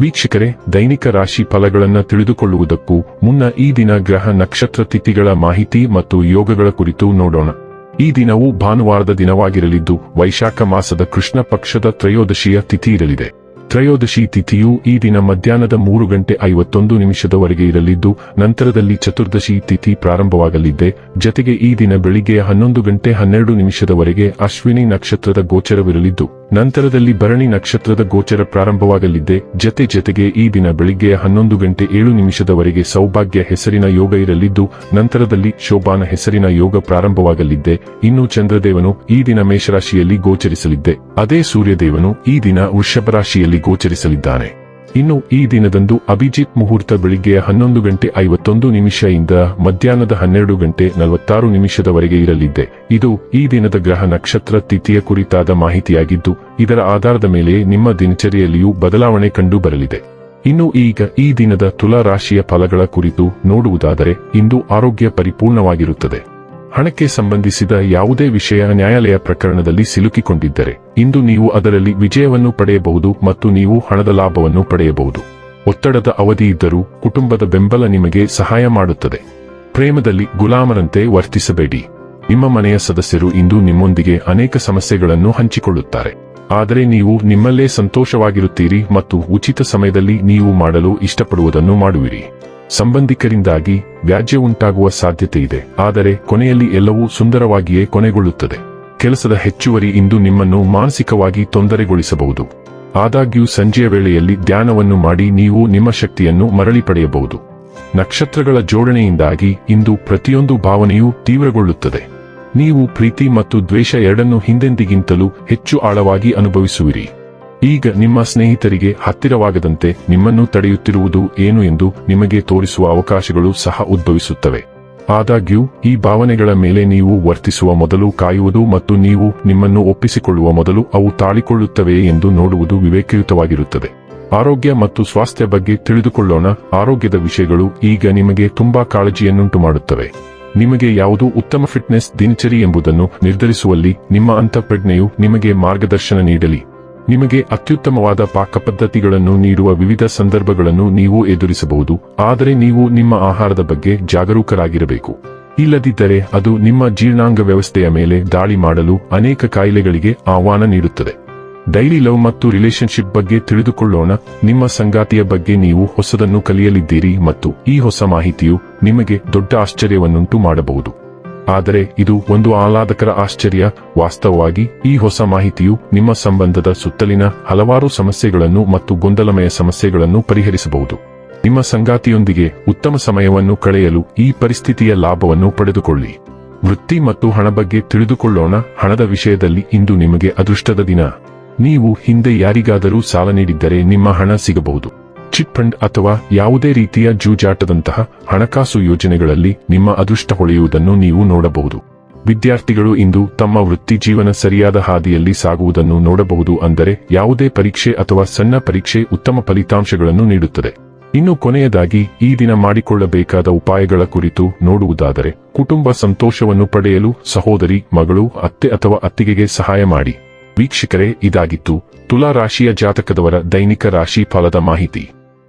ವೀಕ್ಷಕರೇ, ದೈನಿಕ ರಾಶಿ ಫಲಗಳನ್ನು ತಿಳಿದುಕೊಳ್ಳುವುದಕ್ಕೂ ಮುನ್ನ ಈ ದಿನ ಗ್ರಹ ನಕ್ಷತ್ರ ತಿಥಿಗಳ ಮಾಹಿತಿ ಮತ್ತು ಯೋಗಗಳ ಕುರಿತು ನೋಡೋಣ. ಈ ದಿನವು ಭಾನುವಾರದ ದಿನವಾಗಿರಲಿದ್ದು, ವೈಶಾಖ ಮಾಸದ ಕೃಷ್ಣ ಪಕ್ಷದ ತ್ರಯೋದಶಿಯ ತಿಥಿ ಇರಲಿದೆ. ತ್ರಯೋದಶಿ ತಿಥಿಯು ಈ ದಿನ ಮಧ್ಯಾಹ್ನದ ಮೂರು ಗಂಟೆ ಐವತ್ತೊಂದು ನಿಮಿಷದವರೆಗೆ ಇರಲಿದ್ದು, ನಂತರದಲ್ಲಿ ಚತುರ್ದಶಿ ತಿಥಿ ಪ್ರಾರಂಭವಾಗಲಿದೆ ಜತೆಗೆ ಈ ದಿನ ಬೆಳಿಗ್ಗೆ ಹನ್ನೊಂದು ಗಂಟೆ ಹನ್ನೆರಡು ನಿಮಿಷದವರೆಗೆ ಅಶ್ವಿನಿ ನಕ್ಷತ್ರದ ಗೋಚರವಿರಲಿದ್ದು ನಂತರದಲ್ಲಿ ಭರಣಿ ನಕ್ಷತ್ರದ ಗೋಚರ ಪ್ರಾರಂಭವಾಗಲಿದೆ. ಜತೆ ಜತೆಗೆ ಈ ದಿನ ಬೆಳಿಗ್ಗೆಯ ಹನ್ನೊಂದು ಗಂಟೆ ಏಳು ನಿಮಿಷದವರೆಗೆ ಸೌಭಾಗ್ಯ ಹೆಸರಿನ ಯೋಗ ಇರಲಿದ್ದು, ನಂತರದಲ್ಲಿ ಶೋಭಾನ ಹೆಸರಿನ ಯೋಗ ಪ್ರಾರಂಭವಾಗಲಿದ್ದೆ ಇನ್ನು ಚಂದ್ರದೇವನು ಈ ದಿನ ಮೇಷರಾಶಿಯಲ್ಲಿ ಗೋಚರಿಸಲಿದ್ದೆ ಅದೇ ಸೂರ್ಯದೇವನು ಈ ದಿನ ವೃಷಭ ರಾಶಿಯಲ್ಲಿ ಗೋಚರಿಸಲಿದ್ದಾನೆ. ಇನ್ನು ಈ ದಿನದಂದು ಅಭಿಜಿತ್ ಮುಹೂರ್ತ ಬೆಳಿಗ್ಗೆ ಹನ್ನೊಂದು ಗಂಟೆ ಐವತ್ತೊಂದು ನಿಮಿಷದಿಂದ ಮಧ್ಯಾಹ್ನದ ಹನ್ನೆರಡು ಗಂಟೆ ನಲವತ್ತಾರು ನಿಮಿಷದವರೆಗೆ ಇರಲಿದೆ. ಇದು ಈ ದಿನದ ಗ್ರಹ ನಕ್ಷತ್ರ ತಿಥಿಯ ಕುರಿತಾದ ಮಾಹಿತಿಯಾಗಿದ್ದು, ಇದರ ಆಧಾರದ ಮೇಲೆ ನಿಮ್ಮ ದಿನಚರಿಯಲ್ಲಿಯೂ ಬದಲಾವಣೆ ಕಂಡು ಬರಲಿದೆ ಇನ್ನು ಈಗ ಈ ದಿನದ ತುಲಾ ರಾಶಿಯ ಫಲಗಳ ಕುರಿತು ನೋಡುವುದಾದರೆ, ಇಂದು ಆರೋಗ್ಯ ಪರಿಪೂರ್ಣವಾಗಿರುತ್ತದೆ. ಹಣಕ್ಕೆ ಸಂಬಂಧಿಸಿದ ಯಾವುದೇ ವಿಷಯ ನ್ಯಾಯಾಲಯ ಪ್ರಕರಣದಲ್ಲಿ ಸಿಲುಕಿಕೊಂಡಿದ್ದರೆ, ಇಂದು ನೀವು ಅದರಲ್ಲಿ ವಿಜಯವನ್ನು ಪಡೆಯಬಹುದು ಮತ್ತು ನೀವು ಹಣದ ಲಾಭವನ್ನು ಪಡೆಯಬಹುದು. ಒತ್ತಡದ ಅವಧಿ ಇದ್ದರೂ ಕುಟುಂಬದ ಬೆಂಬಲ ನಿಮಗೆ ಸಹಾಯ ಮಾಡುತ್ತದೆ. ಪ್ರೇಮದಲ್ಲಿ ಗುಲಾಮರಂತೆ ವರ್ತಿಸಬೇಡಿ. ನಿಮ್ಮ ಮನೆಯ ಸದಸ್ಯರು ಇಂದು ನಿಮ್ಮೊಂದಿಗೆ ಅನೇಕ ಸಮಸ್ಯೆಗಳನ್ನು ಹಂಚಿಕೊಳ್ಳುತ್ತಾರೆ. ಆದರೆ ನೀವು ನಿಮ್ಮಲ್ಲೇ ಸಂತೋಷವಾಗಿರುತ್ತೀರಿ ಮತ್ತು ಉಚಿತ ಸಮಯದಲ್ಲಿ ನೀವು ಮಾಡಲು ಇಷ್ಟಪಡುವುದನ್ನು ಮಾಡುವಿರಿ. ಸಂಬಂಧಿಕರಿಂದಾಗಿ ವ್ಯಾಜ್ಯ ಉಂಟಾಗುವ ಸಾಧ್ಯತೆ ಇದೆ. ಆದರೆ ಕೊನೆಯಲ್ಲಿ ಎಲ್ಲವೂ ಸುಂದರವಾಗಿಯೇ ಕೊನೆಗೊಳ್ಳುತ್ತದೆ. ಕೆಲಸದ ಹೆಚ್ಚುವರಿ ಇಂದು ನಿಮ್ಮನ್ನು ಮಾನಸಿಕವಾಗಿ ತೊಂದರೆಗೊಳಿಸಬಹುದು. ಆದಾಗ್ಯೂ ಸಂಜೆಯ ವೇಳೆಯಲ್ಲಿ ಧ್ಯಾನವನ್ನು ಮಾಡಿ ನೀವು ನಿಮ್ಮ ಶಕ್ತಿಯನ್ನು ಮರಳಿ ಪಡೆಯಬಹುದು. ನಕ್ಷತ್ರಗಳ ಜೋಡಣೆಯಿಂದಾಗಿ ಇಂದು ಪ್ರತಿಯೊಂದು ಭಾವನೆಯೂ ತೀವ್ರಗೊಳ್ಳುತ್ತದೆ. ನೀವು ಪ್ರೀತಿ ಮತ್ತು ದ್ವೇಷ ಎರಡನ್ನು ಹಿಂದೆಂದಿಗಿಂತಲೂ ಹೆಚ್ಚು ಆಳವಾಗಿ ಅನುಭವಿಸುವಿರಿ. ಈಗ ನಿಮ್ಮ ಸ್ನೇಹಿತರಿಗೆ ಹತ್ತಿರವಾಗದಂತೆ ನಿಮ್ಮನ್ನು ತಡೆಯುತ್ತಿರುವುದು ಏನು ಎಂದು ನಿಮಗೆ ತೋರಿಸುವ ಅವಕಾಶಗಳು ಸಹ ಉದ್ಭವಿಸುತ್ತವೆ. ಆದಾಗ್ಯೂ, ಈ ಭಾವನೆಗಳ ಮೇಲೆ ನೀವು ವರ್ತಿಸುವ ಮೊದಲು ಕಾಯುವುದು ಮತ್ತು ನೀವು ನಿಮ್ಮನ್ನು ಒಪ್ಪಿಸಿಕೊಳ್ಳುವ ಮೊದಲು ಅವು ತಾಳಿಕೊಳ್ಳುತ್ತವೆ ಎಂದು ನೋಡುವುದು ವಿವೇಕಯುತವಾಗಿರುತ್ತದೆ. ಆರೋಗ್ಯ ಮತ್ತು ಸ್ವಾಸ್ಥ್ಯ ಬಗ್ಗೆ ತಿಳಿದುಕೊಳ್ಳೋಣ. ಆರೋಗ್ಯದ ವಿಷಯಗಳು ಈಗ ನಿಮಗೆ ತುಂಬಾ ಕಾಳಜಿಯನ್ನುಂಟು ಮಾಡುತ್ತವೆ ನಿಮಗೆ ಯಾವುದು ಉತ್ತಮ ಫಿಟ್ನೆಸ್ ದಿನಚರಿ ಎಂಬುದನ್ನು ನಿರ್ಧರಿಸುವಲ್ಲಿ ನಿಮ್ಮ ಅಂತಃಪ್ರಜ್ಞೆಯು ನಿಮಗೆ ಮಾರ್ಗದರ್ಶನ ನೀಡಲಿ. ನಿಮಗೆ ಅತ್ಯುತ್ತಮವಾದ ಪಾಕಪದ್ಧತಿಗಳನ್ನು ನೀಡುವ ವಿವಿಧ ಸಂದರ್ಭಗಳನ್ನು ನೀವು ಎದುರಿಸಬಹುದು. ಆದರೆ ನೀವು ನಿಮ್ಮ ಆಹಾರದ ಬಗ್ಗೆ ಜಾಗರೂಕರಾಗಿರಬೇಕು. ಇಲ್ಲದಿದ್ದರೆ ಅದು ನಿಮ್ಮ ಜೀರ್ಣಾಂಗ ವ್ಯವಸ್ಥೆಯ ಮೇಲೆ ದಾಳಿ ಮಾಡಲು ಅನೇಕ ಕಾಯಿಲೆಗಳಿಗೆ ಆಹ್ವಾನ ನೀಡುತ್ತದೆ. ಡೈಲಿ ಲವ್ ಮತ್ತು ರಿಲೇಶನ್ಶಿಪ್ ಬಗ್ಗೆ ತಿಳಿದುಕೊಳ್ಳೋಣ. ನಿಮ್ಮ ಸಂಗಾತಿಯ ಬಗ್ಗೆ ನೀವು ಹೊಸದನ್ನು ಕಲಿಯಲಿದ್ದೀರಿ ಮತ್ತು ಈ ಹೊಸ ಮಾಹಿತಿಯು ನಿಮಗೆ ದೊಡ್ಡ ಆಶ್ಚರ್ಯವನ್ನುಂಟು ಮಾಡಬಹುದು. ಆದರೆ ಇದು ಒಂದು ಆಹ್ಲಾದಕರ ಆಶ್ಚರ್ಯ. ವಾಸ್ತವವಾಗಿ ಈ ಹೊಸ ಮಾಹಿತಿಯು ನಿಮ್ಮ ಸಂಬಂಧದ ಸುತ್ತಲಿನ ಹಲವಾರು ಸಮಸ್ಯೆಗಳನ್ನು ಮತ್ತು ಗೊಂದಲಮಯ ಸಮಸ್ಯೆಗಳನ್ನು ಪರಿಹರಿಸಬಹುದು. ನಿಮ್ಮ ಸಂಗಾತಿಯೊಂದಿಗೆ ಉತ್ತಮ ಸಮಯವನ್ನು ಕಳೆಯಲು ಈ ಪರಿಸ್ಥಿತಿಯ ಲಾಭವನ್ನು ಪಡೆದುಕೊಳ್ಳಿ. ವೃತ್ತಿ ಮತ್ತು ಹಣ ಬಗ್ಗೆ ತಿಳಿದುಕೊಳ್ಳೋಣ. ಹಣದ ವಿಷಯದಲ್ಲಿ ಇಂದು ನಿಮಗೆ ಅದೃಷ್ಟದ ದಿನ. ನೀವು ಹಿಂದೆ ಯಾರಿಗಾದರೂ ಸಾಲ ನೀಡಿದ್ದರೆ ನಿಮ್ಮ ಹಣ ಸಿಗಬಹುದು. ಚಿಟ್ ಫಂಡ್ ಅಥವಾ ಯಾವುದೇ ರೀತಿಯ ಜೂಜಾಟದಂತಹ ಹಣಕಾಸು ಯೋಜನೆಗಳಲ್ಲಿ ನಿಮ್ಮ ಅದೃಷ್ಟ ಹೊಳೆಯುವುದನ್ನು ನೀವು ನೋಡಬಹುದು. ವಿದ್ಯಾರ್ಥಿಗಳು ಇಂದು ತಮ್ಮ ವೃತ್ತಿ ಜೀವನ ಸರಿಯಾದ ಹಾದಿಯಲ್ಲಿ ಸಾಗುವುದನ್ನು ನೋಡಬಹುದು ಅಂದರೆ ಯಾವುದೇ ಪರೀಕ್ಷೆ ಅಥವಾ ಸಣ್ಣ ಪರೀಕ್ಷೆ ಉತ್ತಮ ಫಲಿತಾಂಶಗಳನ್ನು ನೀಡುತ್ತದೆ. ಇನ್ನು ಕೊನೆಯದಾಗಿ, ಈ ದಿನ ಮಾಡಿಕೊಳ್ಳಬೇಕಾದ ಉಪಾಯಗಳ ಕುರಿತು ನೋಡುವುದಾದರೆ, ಕುಟುಂಬ ಸಂತೋಷವನ್ನು ಪಡೆಯಲು ಸಹೋದರಿ, ಮಗಳು, ಅತ್ತೆ ಅಥವಾ ಅತ್ತಿಗೆಗೆ ಸಹಾಯ ಮಾಡಿ. ವೀಕ್ಷಕರೇ, ಇದಾಗಿತ್ತು ತುಲಾ ರಾಶಿಯ ಜಾತಕದವರ ದೈನಿಕ ರಾಶಿ ಫಲದ ಮಾಹಿತಿ.